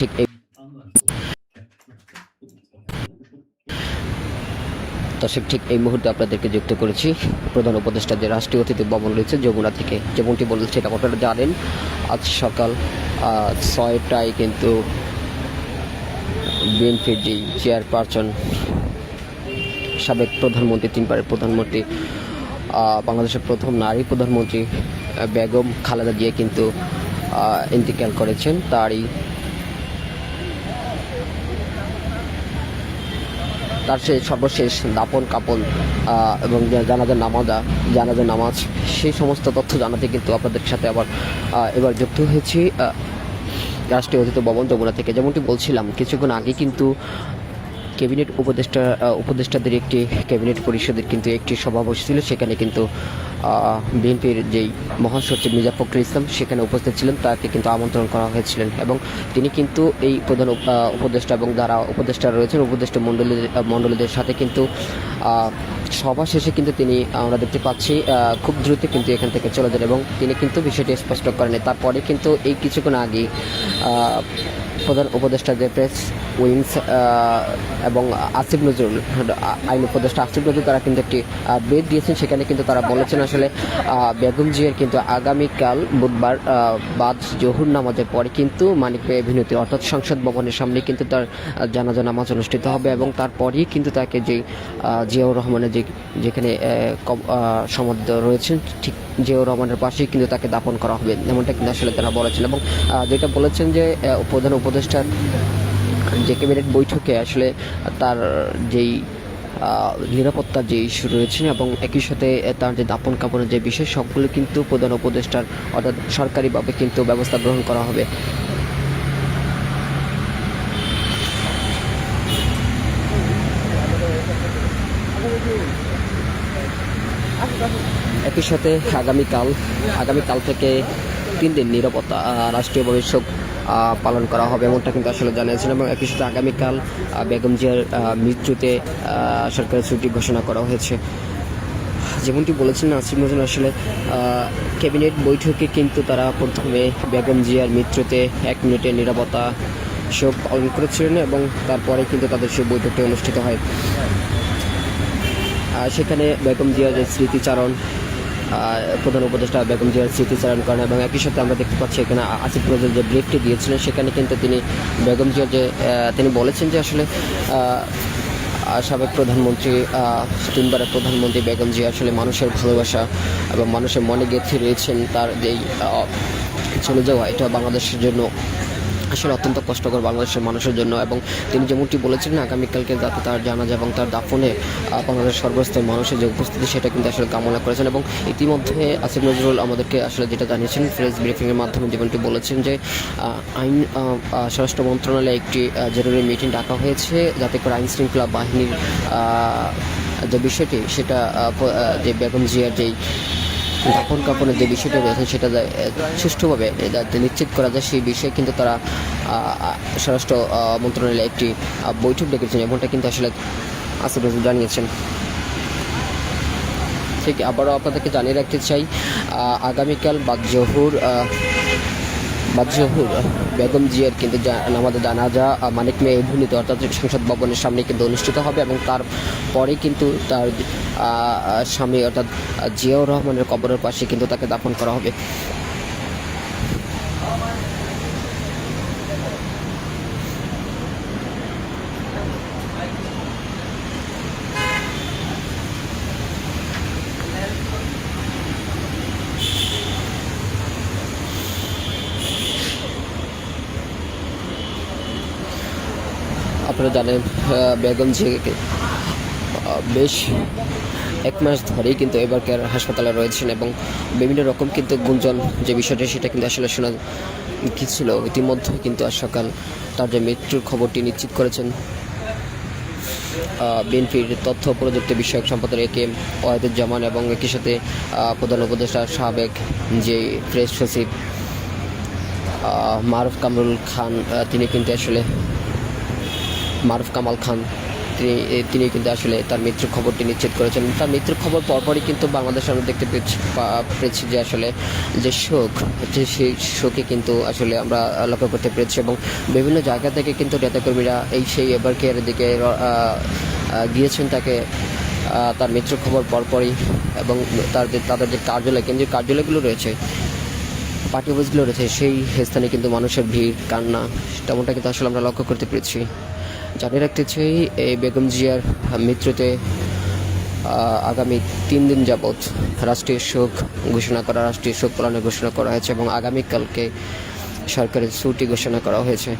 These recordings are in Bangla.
ঠিক দর্শক ঠিক এই মুহূর্তে আপনাদেরকে যুক্ত করেছি। প্রধান উপদেষ্টা যে রাষ্ট্রীয় অতিথি ভবন রয়েছে, যমুনা থেকে। যেমনটি বলেছেন আপনারা জানেন, আজ সকাল ছয়টায় কিন্তু বিএনপির যে চেয়ারপারসন, সাবেক প্রধানমন্ত্রী, তিনবারের প্রধানমন্ত্রী বাংলাদেশের প্রথম নারী প্রধানমন্ত্রী বেগম খালেদা জিয়া কিন্তু ইন্তিকাল করেছেন। তারই তার সে সর্বশেষ দাপন, কাপন এবং জানাজার নামাজা জানাজার নামাজ, সেই সমস্ত তথ্য জানাতে কিন্তু আপনাদের সাথে আবার এবার যুক্ত হয়েছি। রাষ্ট্রীয় অতিথি ভবন যমুনা থেকে। যেমনটি বলছিলাম, কিছুক্ষণ আগে কিন্তু ক্যাবিনেট উপদেষ্টা উপদেষ্টাদের একটি ক্যাবিনেট পরিষদের কিন্তু একটি সভা বসেছিল সেখানে কিন্তু বিএনপির যেই মহাসচিব মির্জা ফখরুল ইসলাম সেখানে উপস্থিত ছিলেন। তাকে কিন্তু আমন্ত্রণ করা হয়েছিলেন এবং তিনি কিন্তু এই প্রধান উপদেষ্টা এবং যারা উপদেষ্টা রয়েছেন। উপদেষ্টা মণ্ডলী মণ্ডলীদের সাথে কিন্তু সভা শেষে কিন্তু তিনি আমরা দেখতে পাচ্ছি খুব দ্রুত কিন্তু এখান থেকে চলে যান এবং তিনি কিন্তু বিষয়টি স্পষ্ট করেন তারপরে কিন্তু এই কিছুক্ষণ আগে প্রধান উপদেষ্টা যে প্রেস উইংস এবং আসিফ নজরুল, আইন উপদেষ্টা আসিফ নজরুল তারা কিন্তু একটি ব্রেক দিয়েছেন। সেখানে কিন্তু তারা বলেছেন আসলে বেগম জিয়ার কিন্তু আগামীকাল বুধবার বাদ জহুর নামাজের পরে কিন্তু মানিক এভিনিউতে অর্থাৎ সংসদ ভবনের সামনে কিন্তু তার জানাজা নামাজ অনুষ্ঠিত হবে এবং তারপরেই কিন্তু তাকে যে জিয়াউর রহমানের যে, যেখানে সমাধি রয়েছেন, ঠিক জিয়াউর রহমানের পাশেই কিন্তু তাকে দাপন করা হবে, এমনটা কিন্তু আসলে তারা বলেছেন। এবং যেটা বলেছেন যে প্রধান উপদেষ্টার যে ক্যাবিনেট বৈঠকে আসলে তার যেই নিরাপত্তার যে ইস্যু রয়েছে এবং একই সাথে তার যে দাপন কাপনের যে বিষয় সবগুলো কিন্তু প্রধান উপদেষ্টার অর্থাৎ সরকারিভাবে কিন্তু ব্যবস্থা গ্রহণ করা হবে। একই সাথে আগামীকাল আগামীকাল থেকে তিন দিন নিরাপত্তা রাষ্ট্রীয় আহ, পালন করা হবে এমনটা কিন্তু আসলে জানিয়েছেন এবং একই সাথে আগামীকাল বেগম জিয়ার মৃত্যুতে সরকারের ছুটি ঘোষণা করা হয়েছে। যেমনটি বলেছেন আসিফ নজরুল আসলে ক্যাবিনেট বৈঠকে কিন্তু তারা প্রথমে বেগম জিয়ার মৃত্যুতে এক মিনিটের নিরাপত্তা শোক পালন করেছিলেন এবং তারপরে কিন্তু তাদের সেই বৈঠকটি অনুষ্ঠিত হয়। সেখানে বেগম জিয়ার স্মৃতিচারণ প্রধান উপদেষ্টা বেগম জিয়ার স্মৃতিচারণ করেন এবং একই সাথে আমরা দেখতে পাচ্ছি এখানে আসিফ নজরুল যে ব্রেকটি দিয়েছিলেন, সেখানে কিন্তু তিনি বেগম জিয়ার যে তিনি বলেছেন যে আসলে সাবেক প্রধানমন্ত্রী তিনবারের প্রধানমন্ত্রী বেগম জিয়া আসলে মানুষের ভালোবাসা এবং মানুষের মনে গেঁথে রয়েছেন তার যেই চলে যাওয়া, এটা বাংলাদেশের জন্য আসলে অত্যন্ত কষ্টকর বাংলাদেশের মানুষের জন্য এবং তিনি যেমনটি বলেছিলেন আগামীকালকে যাতে তার জানাজা এবং তার দাফনে আহ, বাংলাদেশের সর্বস্তরের মানুষের যে উপস্থিতি সেটা কিন্তু আসলে কামনা করেছেন এবং ইতিমধ্যে আসিফ নজরুল আমাদেরকে আসলে যেটা জানিয়েছেন প্রেস ব্রিফিংয়ের মাধ্যমে যেমনটি বলেছেন যে আইন স্বরাষ্ট্র মন্ত্রণালয়ে একটি জরুরি মিটিং ডাকা হয়েছে যাতে করে আইন শৃঙ্খলা বাহিনীর যে বিষয়টি সেটা যে বেগম জিয়ার যেই দাপন কাপনের যে বিষয়টা রয়েছে সেটা সুষ্ঠুভাবে নিশ্চিত করা যায় সেই বিষয়ে কিন্তু তারা স্বরাষ্ট্র মন্ত্রণালয়ে একটি বৈঠক ডেকেছেন এমনটা কিন্তু আসলে আসিফ নজরুল জানিয়েছেন। ঠিক, আবারও আপনাদেরকে জানিয়ে রাখতে চাই আগামীকাল বাদ জহুর বেগম জিয়ার কিন্তু নামাজে জানাজা মানিক মেয়ে ভূমিতে অর্থাৎ সংসদ ভবনের সামনে কিন্তু অনুষ্ঠিত হবে এবং তারপরে কিন্তু তার স্বামী অর্থাৎ জিয়াউর রহমানের কবরের পাশে কিন্তু তাকে দাফন করা হবে। আপনারা জানেন বেগম জিয়াকে বেশ এক মাস ধরেই কিন্তু এবার কেয়ার হাসপাতালে রয়েছেন এবং বিভিন্ন রকম কিন্তু গুঞ্জন যে বিষয়টা সেটা কিন্তু আসলে শোনা গিয়েছিল। ইতিমধ্যে কিন্তু আজ সকাল তার যে মৃত্যুর খবরটি নিশ্চিত করেছেন বিএনপির তথ্য প্রযুক্তি বিষয়ক সম্পাদক এ কে এম ওয়াহিদুজ্জামান এবং একই সাথে প্রধান উপদেষ্টা সাবেক যে প্রেস সচিব মারুফ কামরুল খান তিনি কিন্তু আসলে মারুফ কামাল খান তিনি তিনি কিন্তু আসলে তার মৃত্যুর খবরটি নিশ্চিত করেছেন। তার মৃত্যুর খবর পরপরই কিন্তু বাংলাদেশ আমরা দেখতে পেরেছি যে আসলে যে শোক, যে সেই শোকে কিন্তু আসলে আমরা লক্ষ্য করতে পেরেছি এবং বিভিন্ন জায়গা থেকে কিন্তু নেতাকর্মীরা এই সেই এবার কেয়ারের দিকে গিয়েছেন তাকে তার মৃত্যুর খবর পরপরই এবং তার যে, তাদের যে কার্যালয়, কেন্দ্রীয় কার্যালয়গুলো রয়েছে, পার্টি অফিসগুলো রয়েছে, সেই স্থানে কিন্তু মানুষের ভিড়, কান্না, তেমনটা কিন্তু আসলে আমরা লক্ষ্য করতে পেরেছি। জানিয়ে রাখতে চাই, এই বেগম জিয়ার মৃত্যুতে আগামী তিন দিন যাবৎ রাষ্ট্রীয় শোক ঘোষণা করা, রাষ্ট্রীয় শোক পালনের ঘোষণা করা হয়েছে এবং আগামীকালকে সরকারের ছুটি ঘোষণা করা হয়েছে।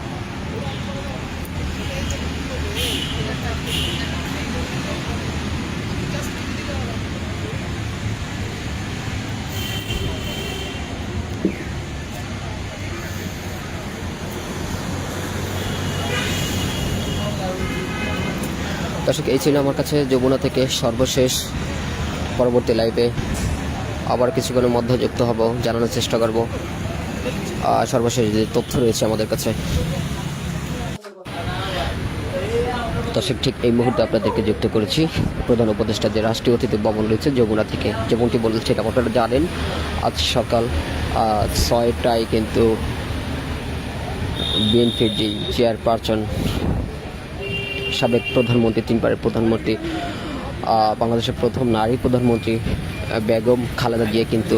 দর্শক এই ছিল আমার কাছে যমুনা থেকে সর্বশেষ পরবর্তী লাইভে আবার কিছুক্ষণের মধ্যে যুক্ত হব জানানোর চেষ্টা করব। আহ, সর্বশেষ যে তথ্য রয়েছে আমাদের কাছে। দর্শক ঠিক এই মুহূর্তে আপনাদেরকে যুক্ত করেছি প্রধান উপদেষ্টা যে রাষ্ট্রীয় অতিথি ভবন রয়েছে যমুনা থেকে। যেমনটি বলেছে এটা আপনারা জানেন আজ সকাল ছয়টায় কিন্তু বিএনপির যে চেয়ারপারসন সাবেক প্রধানমন্ত্রী, তিনবারের প্রধানমন্ত্রী বাংলাদেশের প্রথম নারী প্রধানমন্ত্রী বেগম খালেদা জিয়া কিন্তু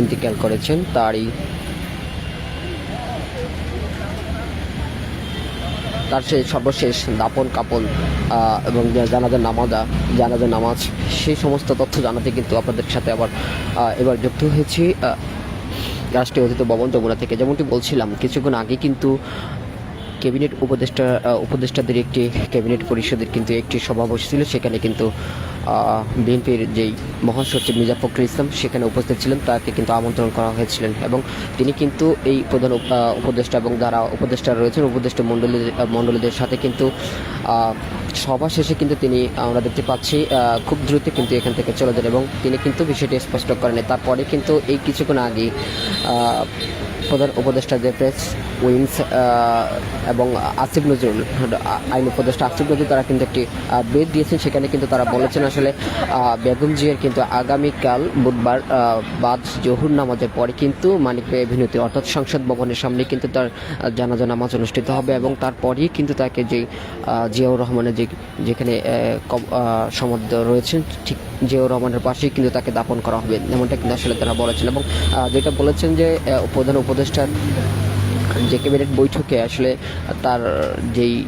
ইন্তেকাল করেছেন। তারই, তার সেই সর্বশেষ দাপন কাপন এবং জানাজার নামাজা জানাজার নামাজ, সেই সমস্ত তথ্য জানাতে কিন্তু আপনাদের সাথে আবার এবার যুক্ত হয়েছি। রাষ্ট্রীয় অতিথি ভবন যমুনা থেকে। যেমনটি বলছিলাম, কিছুক্ষণ আগে কিন্তু ক্যাবিনেট উপদেষ্টা উপদেষ্টাদের একটি ক্যাবিনেট পরিষদের কিন্তু একটি সভা বসেছিল সেখানে কিন্তু বিএনপির যেই মহাসচিব মির্জা ফখরুল ইসলাম সেখানে উপস্থিত ছিলেন। তাকে কিন্তু আমন্ত্রণ করা হয়েছিলেন এবং তিনি কিন্তু এই প্রধান উপদেষ্টা এবং যারা উপদেষ্টা রয়েছেন, উপদেষ্টা মণ্ডলী মণ্ডলীদের সাথে কিন্তু সভা শেষে কিন্তু তিনি আমরা দেখতে পাচ্ছি খুব দ্রুত কিন্তু এখান থেকে চলে যান এবং তিনি কিন্তু বিষয়টি স্পষ্ট করেন তারপরে কিন্তু এই কিছুক্ষণ আগে প্রধান উপদেষ্টা যে প্রেস উইংস এবং আসিফ নজরুল, আইন উপদেষ্টা আসিফ নজরুল, তারা কিন্তু একটি ব্রেড দিয়েছেন। সেখানে কিন্তু তারা বলেছেন আসলে বেগম জিয়ার কিন্তু আগামীকাল বুধবার বাদ জহুর নামাজের পরে কিন্তু মানিক এভিনিউতে অর্থাৎ সংসদ ভবনের সামনে কিন্তু তার জানাজা নামাজ অনুষ্ঠিত হবে এবং তারপরেই কিন্তু তাকে যে জিয়াউর রহমানের যে, যেখানে সমাধি রয়েছেন, ঠিক জিয়াউর রহমানের পাশেই কিন্তু তাকে দাপন করা হবে, এমনটা কিন্তু আসলে তারা বলেছেন। এবং যেটা বলেছেন যে প্রধান উপদেষ্টার যে ক্যাবিনেট বৈঠকে আসলে তার যেই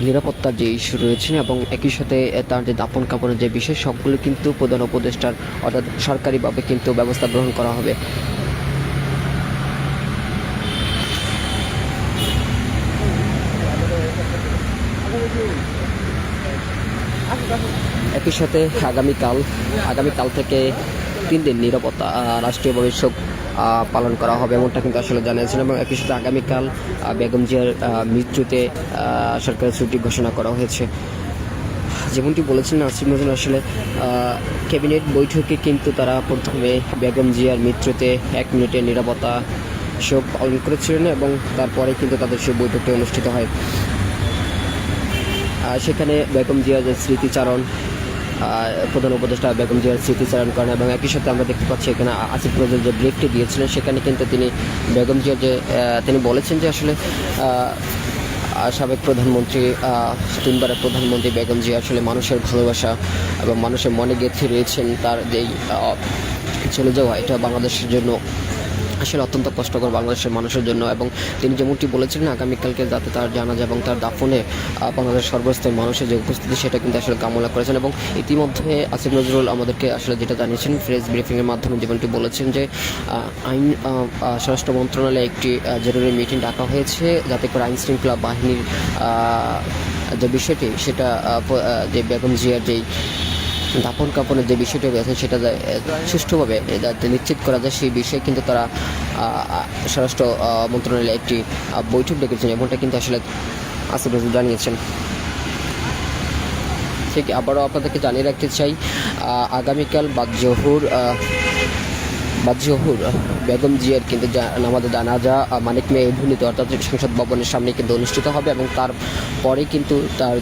নিরাপত্তার যে ইস্যু রয়েছে এবং একই সাথে তার যে দাপন কাপড়ের যে বিষয় সবগুলো কিন্তু প্রধান উপদেষ্টার অর্থাৎ সরকারিভাবে কিন্তু ব্যবস্থা গ্রহণ করা হবে। একই সাথে আগামীকাল আগামীকাল থেকে তিন দিন নিরাপত্তা শোক আহ, পালন করা হবে এমনটা কিন্তু আসলে জানিয়েছেন এবং একই সাথে আগামীকাল বেগম জিয়ার মৃত্যুতে সরকারের ছুটি ঘোষণা করা হয়েছে। যেমনটি বলেছেন আসিফ নজরুল, আসলে ক্যাবিনেট বৈঠকে কিন্তু তারা প্রথমে বেগম জিয়ার মৃত্যুতে এক মিনিটের নিরাপত্তা শোক পালন করেছিলেন এবং তারপরে কিন্তু তাদের সেই বৈঠকটি অনুষ্ঠিত হয়। সেখানে বেগম জিয়ার যে স্মৃতিচারণ প্রধান উপদেষ্টা বেগম জিয়ার স্মৃতিচারণ করেন এবং একই সাথে আমরা দেখতে পাচ্ছি এখানে আসিফ নজরুল যে ব্রেকটি দিয়েছিলেন, সেখানে কিন্তু তিনি বেগম জিয়ার যে তিনি বলেছেন যে আসলে সাবেক প্রধানমন্ত্রী তিনবারের প্রধানমন্ত্রী বেগম জিয়া আসলে মানুষের ভালোবাসা এবং মানুষের মনে গেঁথে রয়েছেন তার যেই চলে যাওয়া, এটা বাংলাদেশের জন্য আসলে অত্যন্ত কষ্টকর বাংলাদেশের মানুষের জন্য এবং তিনি যেমনটি বলেছিলেন, আগামীকালকে যাতে তার জানাজা এবং তার দাফনে বাংলাদেশের সর্বস্তরের মানুষের যে উপস্থিতি, সেটা কিন্তু আসলে কামনা করেছেন এবং ইতিমধ্যে আসিফ নজরুল আমাদেরকে আসলে যেটা জানিয়েছেন, প্রেস ব্রিফিংয়ের মাধ্যমে যেমনটি বলেছেন যে আইন স্বরাষ্ট্র মন্ত্রণালয়ে একটি জরুরি মিটিং ডাকা হয়েছে যাতে করে আইন শৃঙ্খলা বাহিনীর যে বিষয়টি, সেটা যে বেগম জিয়ার যেই দাপন কাপনের যে বিষয়টি রয়েছে, সেটা সুষ্ঠুভাবে নিশ্চিত করা যায় সেই বিষয়ে কিন্তু তারা স্বরাষ্ট্র মন্ত্রণালয়ে একটি বৈঠক ডেকেছেন এমনটা কিন্তু আসলে আসিফ জানিয়েছেন। ঠিক, আবারও আপনাদেরকে জানিয়ে রাখতে চাই আগামীকাল বা জহুর বা জহুর বেগম জিয়ার কিন্তু আমাদের জানাজা মানিক মেয়ে ভূমিতে অর্থাৎ সংসদ ভবনের সামনে কিন্তু অনুষ্ঠিত হবে এবং তার তারপরে কিন্তু তার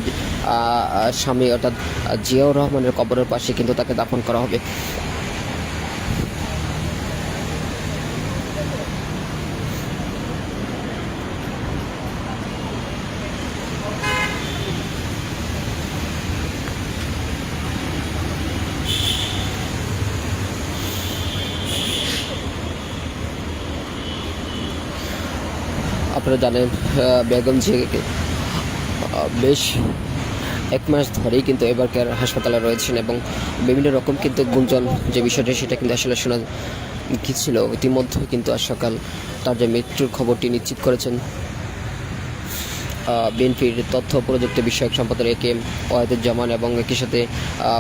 স্বামী অর্থাৎ জিয়াউর রহমানের কবরের পাশে কিন্তু তাকে দাফন করা হবে। আপনারা জানেন বেগম জিয়াকে। বেশ এক মাস ধরেই কিন্তু এবারকার হাসপাতালে রয়েছেন এবং বিভিন্ন রকম কিন্তু গুঞ্জন যে বিষয়টা সেটা কিন্তু আসলে শোনা গিয়েছিল। ইতিমধ্যে কিন্তু আজ সকাল তার যে মৃত্যুর খবরটি নিশ্চিত করেছেন বিএনপির তথ্য প্রযুক্তি বিষয়ক সম্পাদক এ কে এম ওয়াহিদুজ্জামান এবং একই সাথে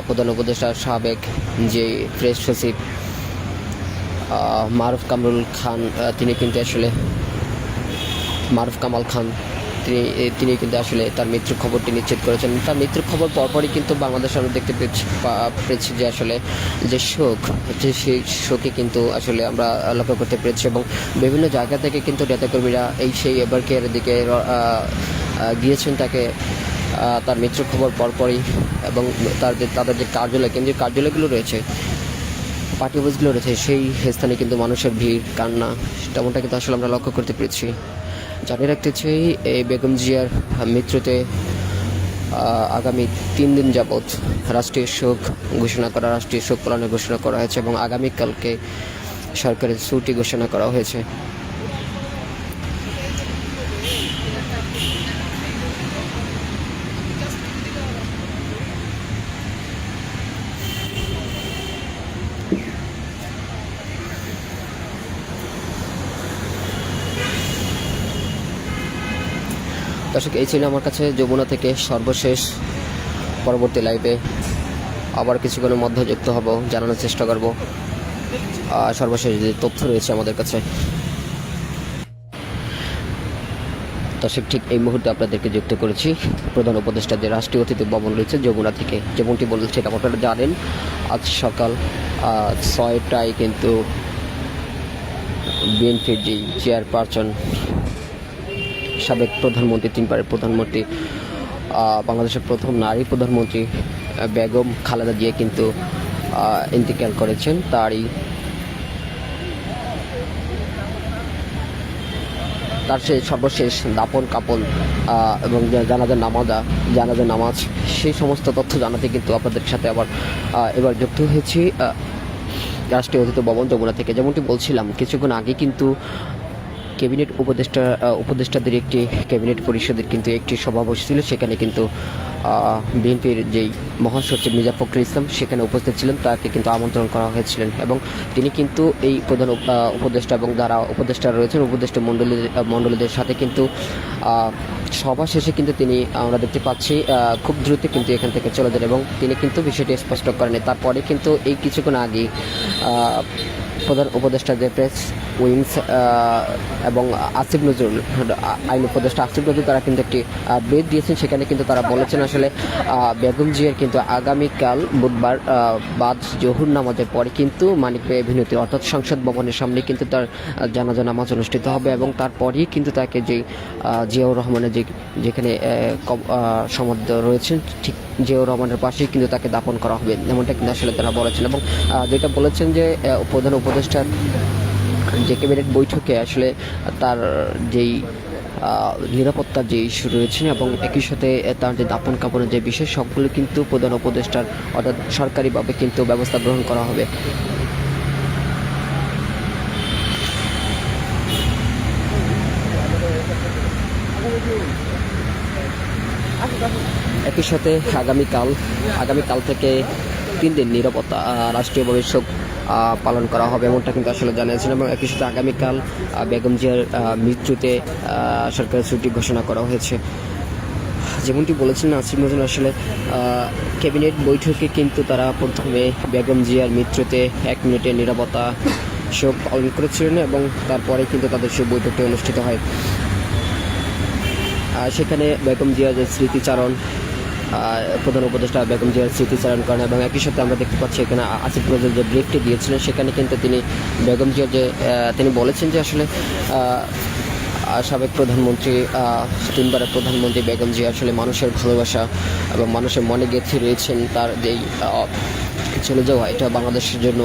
প্রধান উপদেষ্টা সাবেক যে প্রেস সচিব মারুফ কামরুল খান তিনি কিন্তু আসলে মারুফ কামাল খান, তিনি তিনি কিন্তু আসলে তার মৃত্যুর খবরটি নিশ্চিত করেছেন। তার মৃত্যুর খবর পরপরই কিন্তু বাংলাদেশ আমরা দেখতে পেয়েছি, পা- পেরেছি যে আসলে যে শোক, যে সেই শোকে কিন্তু আসলে আমরা লক্ষ্য করতে পেরেছি এবং বিভিন্ন জায়গা থেকে কিন্তু নেতাকর্মীরা এই সেই এবারকের দিকে গিয়েছেন তাকে তার মৃত্যুর খবর পরপরই এবং তার তাদের যে কার্যালয়, কেন্দ্রীয় কার্যালয়গুলো রয়েছে পার্টি অফিসগুলো রয়েছে, সেই স্থানে কিন্তু মানুষের ভিড়, কান্না, তেমনটা কিন্তু আসলে আমরা লক্ষ্য করতে পেরেছি। জানিয়ে রাখতে চাই, এই বেগম জিয়ার মৃত্যুতে আগামী তিন দিন যাবৎ রাষ্ট্রীয় শোক ঘোষণা করা, রাষ্ট্রীয় শোক পালনের ঘোষণা করা হয়েছে এবং আগামীকালকে সরকারের ছুটি ঘোষণা করা হয়েছে। দর্শক, এই ছিল আমার কাছে যমুনা থেকে সর্বশেষ পরবর্তী লাইভে আবার কিছুক্ষণের মধ্যে যুক্ত হব, জানানোর চেষ্টা করব। সর্বশেষ যে তথ্য রয়েছে আমাদের কাছে। দর্শক, ঠিক এই মুহূর্তে আপনাদেরকে যুক্ত করেছি প্রধান উপদেষ্টা যে রাষ্ট্রীয় অতিথি ভবন রয়েছে যমুনা থেকে। যেমনটি বলছিলাম আপনারা জানেন, আজ সকাল ছয়টায় কিন্তু বিএনপির যে চেয়ারপারসন সাবেক প্রধানমন্ত্রী, তিনবারের প্রধানমন্ত্রী বাংলাদেশের প্রথম নারী প্রধানমন্ত্রী বেগম খালেদা জিয়া কিন্তু ইন্তেকাল করেছেন। তারই তার সেই সর্বশেষ দাপন কাপন এবং জানাজার নামাজা জানাজার নামাজ, সেই সমস্ত তথ্য জানাতে কিন্তু আপনাদের সাথে আবার এবার যুক্ত হয়েছি রাষ্ট্রীয় অতিথি ভবন যমুনা থেকে। যেমনটি বলছিলাম, কিছুক্ষণ আগে কিন্তু ক্যাবিনেট উপদেষ্টা উপদেষ্টাদের একটি ক্যাবিনেট পরিষদের কিন্তু একটি সভা বসেছিল। সেখানে কিন্তু বিএনপির যেই মহাসচিব মির্জা ফখরুল ইসলাম সেখানে উপস্থিত ছিলেন। তাকে কিন্তু আমন্ত্রণ করা হয়েছিলেন এবং তিনি কিন্তু এই প্রধান উপদেষ্টা এবং যারা উপদেষ্টা রয়েছেন, উপদেষ্টা মণ্ডলী মণ্ডলীদের সাথে কিন্তু সভা শেষে কিন্তু তিনি আমরা দেখতে পাচ্ছি খুব দ্রুত কিন্তু এখান থেকে চলে যান এবং তিনি কিন্তু বিষয়টি স্পষ্ট করেন তারপরে কিন্তু এই কিছুক্ষণ আগে প্রধান উপদেষ্টা যে প্রেস উইংস এবং আসিফ নজরুল, আইন উপদেষ্টা আসিফ নজরুল, তারা কিন্তু একটি ব্রেক দিয়েছেন। সেখানে কিন্তু তারা বলেছেন আসলে বেগম জিয়ার কিন্তু আগামীকাল বুধবার বাদ জহুর নামাজের পরে কিন্তু মানিক এভিনিউতে অর্থাৎ সংসদ ভবনের সামনে কিন্তু তার জানাজা নামাজ অনুষ্ঠিত হবে এবং তারপরেই কিন্তু তাকে যে জিয়াউর রহমানের যে, যেখানে সমাধি রয়েছেন ঠিক জিয়াউর রহমানের পাশেই কিন্তু তাকে দাপন করা হবে, এমনটা কিন্তু আসলে তারা বলেছেন এবং যেটা বলেছেন যে প্রধান উপদেষ্টার যে ক্যাবিনেট বৈঠকে আসলে তার যেই নিরাপত্তার যে ইস্যু রয়েছে এবং একই সাথে তার যে দাপন কাপড়ের যে বিষয়, সবগুলো কিন্তু প্রধান উপদেষ্টার, অর্থাৎ সরকারিভাবে কিন্তু ব্যবস্থা গ্রহণ করা হবে। একই সাথে আগামীকাল আগামীকাল থেকে তিন দিন নিরাপত্তা আহ, রাষ্ট্রীয়ভাবে শোক পালন করা হবে এমনটা কিন্তু আসলে জানিয়েছেন এবং একই সাথে আগামীকাল বেগম জিয়ার মৃত্যুতে সরকারের ছুটি ঘোষণা করা হয়েছে। যেমনটি বলেছেন আসিফ নজরুল আসলে ক্যাবিনেট বৈঠকে কিন্তু তারা প্রথমে বেগম জিয়ার মৃত্যুতে এক মিনিটের নিরাপত্তা শোক পালন করেছিলেন এবং তারপরে কিন্তু তাদের সেই বৈঠকটি অনুষ্ঠিত হয়। সেখানে বেগম জিয়া যে স্মৃতিচারণ প্রধান উপদেষ্টা বেগম জিয়ার স্মৃতিচারণ করেন এবং একই সাথে আমরা দেখতে পাচ্ছি এখানে আসিফ নজরুল যে ব্রিফটি দিয়েছিলেন, সেখানে কিন্তু তিনি বেগম জিয়ার যে তিনি বলেছেন যে আসলে সাবেক প্রধানমন্ত্রী তিনবারের প্রধানমন্ত্রী বেগম জিয়া আসলে মানুষের ভালোবাসা এবং মানুষের মনে গেঁথে রয়েছেন তার যেই চলে যাওয়া, এটা বাংলাদেশের জন্য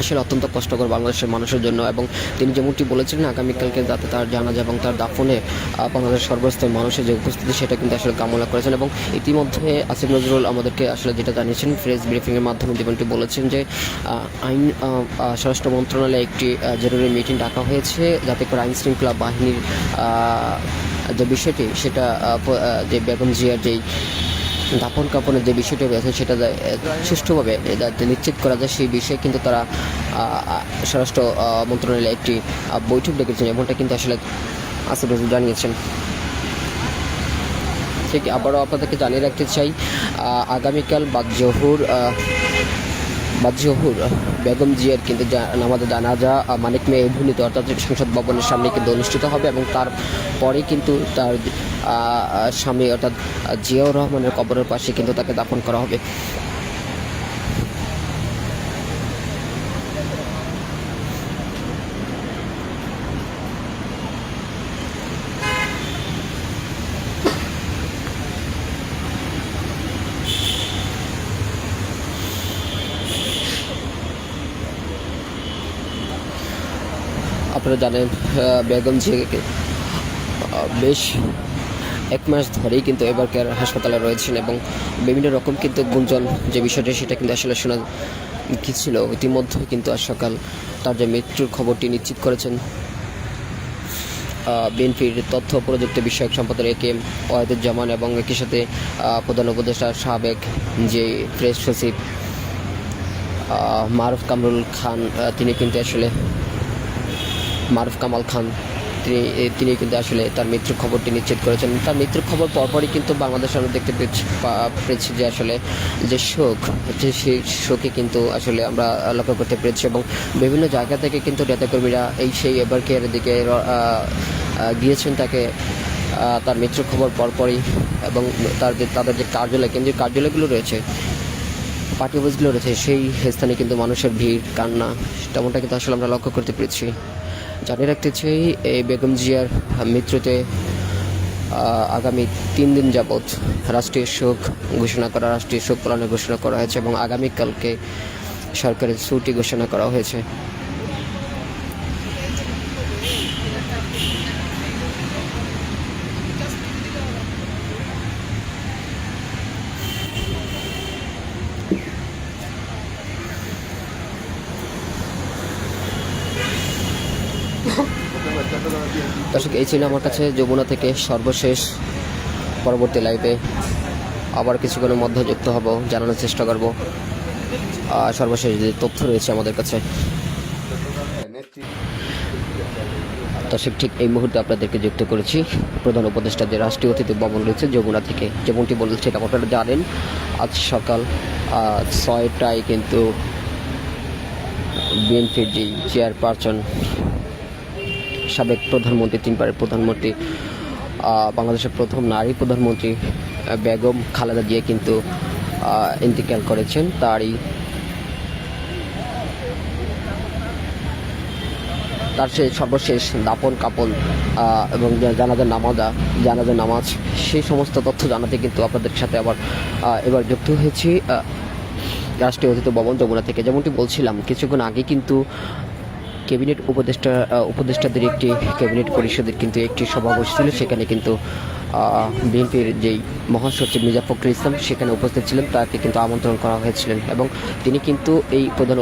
আসলে অত্যন্ত কষ্টকর বাংলাদেশের মানুষের জন্য এবং তিনি যেমনটি বলেছিলেন আগামীকালকে যাতে তার জানাজা এবং তার দাফনে আহ, বাংলাদেশ সর্বস্তরের মানুষের যে উপস্থিতি সেটা কিন্তু আসলে কামনা করেছেন এবং ইতিমধ্যে আসিফ নজরুল আমাদেরকে আসলে যেটা জানিয়েছেন প্রেস ব্রিফিংয়ের মাধ্যমে যেমনটি বলেছেন যে আইন স্বরাষ্ট্র মন্ত্রণালয়ে একটি জরুরি মিটিং ডাকা হয়েছে যাতে করে আইন শৃঙ্খলা বাহিনীর যে বিষয়টি সেটা যে বেগম জিয়ার যেই দাপন কাপনের যে বিষয়টি রয়েছে সেটা সুষ্ঠুভাবে যাতে নিশ্চিত করা যায় সেই বিষয়ে কিন্তু তারা স্বরাষ্ট্র মন্ত্রণালয়ে একটি বৈঠক ডেকেছেন এমনটা কিন্তু আসলে নজরুল জানিয়েছেন। ঠিক, আবারও আপনাদেরকে জানিয়ে রাখতে চাই আগামীকাল বাদ জহুর বাদ জহুর বেগম জিয়ার কিন্তু নামাজে জানাজা মানিক মেয়ে ভূমিত অর্থাৎ সংসদ ভবনের সামনে কিন্তু অনুষ্ঠিত হবে এবং তারপরে কিন্তু তার স্বামী অর্থাৎ জিয়াউর রহমানের কবরের পাশে কিন্তু তাকে দাফন করা হবে। আপনারা জানেন বেগম জিয়াকে বেশ এক মাস ধরেই কিন্তু এবারকার হাসপাতালে রয়েছেন এবং বিভিন্ন রকম কিন্তু গুঞ্জন যে বিষয়টি সেটা কিন্তু আসলে শোনা গিয়েছিল। ইতিমধ্যে কিন্তু আজ সকাল তার যে মৃত্যুর খবরটি নিশ্চিত করেছেন বিএনপির তথ্য প্রযুক্তি বিষয়ক সম্পাদক এ কে এম এবং একই সাথে প্রধান উপদেষ্টা সাবেক যে প্রেস সচিব মারুফ কামরুল খান তিনি কিন্তু আসলে মারুফ কামাল খান তিনি তিনি কিন্তু আসলে তার মৃত্যুর খবরটি নিশ্চিত করেছেন। তার মৃত্যুর খবর পরপরই কিন্তু বাংলাদেশ আমরা দেখতে পেয়েছি পেরেছি যে আসলে যে শোক, যে সেই শোকে কিন্তু আসলে আমরা লক্ষ্য করতে পেরেছি এবং বিভিন্ন জায়গা থেকে কিন্তু নেতাকর্মীরা এই সেই এবারকের দিকে গিয়েছেন তাকে তার মৃত্যুর খবর পরপরই এবং তার যে, তাদের যে কার্যালয়, কেন্দ্রীয় কার্যালয়গুলো রয়েছে, পার্টি অফিসগুলো রয়েছে, সেই স্থানে কিন্তু মানুষের ভিড়, কান্না, তেমনটা কিন্তু আসলে আমরা লক্ষ্য করতে পেরেছি। জানিয়ে রাখতে চাই, এই বেগম জিয়ার মৃত্যুতে আগামী তিন দিন যাবৎ রাষ্ট্রীয় শোক ঘোষণা করা, রাষ্ট্রীয় শোক পালনের ঘোষণা করা হয়েছে এবং আগামীকালকে সরকারের ছুটি ঘোষণা করা হয়েছে। দর্শক, এই ছিল আমার কাছে যমুনা থেকে সর্বশেষ পরবর্তী লাইভে আবার কিছুক্ষণের মধ্যে যুক্ত হব, জানানোর চেষ্টা করব। আর সর্বশেষ যে তথ্য রয়েছে আমাদের কাছে। দর্শক, ঠিক এই মুহূর্তে আপনাদেরকে যুক্ত করেছি প্রধান উপদেষ্টা যে রাষ্ট্রীয় অতিথি ভবন রয়েছে যমুনা থেকে। যেমনটি বলছেন আপনারা জানেন, আজ সকাল ছয়টায় কিন্তু বিএনপির যে চেয়ারপারসন সাবেক প্রধানমন্ত্রী তিনবারের প্রধানমন্ত্রী বাংলাদেশের প্রথম নারী প্রধানমন্ত্রী বেগম খালেদা জিয়া কিন্তু ইন্তিকাল করেছেন তারই তার সেই সর্বশেষ দাপন আহ, এবং জানাজার নামাজা জানাজার নামাজ সেই সমস্ত তথ্য জানাতে কিন্তু আপনাদের সাথে আবার এবার যুক্ত হয়েছি রাষ্ট্রীয় অতিথি ভবন যমুনা থেকে। যেমনটি বলছিলাম কিছুক্ষণ আগে কিন্তু ক্যাবিনেট উপদেষ্টা উপদেষ্টাদের একটি ক্যাবিনেট পরিষদের কিন্তু একটি সভা বসেছিল। সেখানে কিন্তু বিএনপির যেই মহাসচিব মির্জা ফখরুল ইসলাম সেখানে উপস্থিত ছিলেন। তাকে কিন্তু আমন্ত্রণ করা হয়েছিলেন এবং তিনি কিন্তু এই প্রধান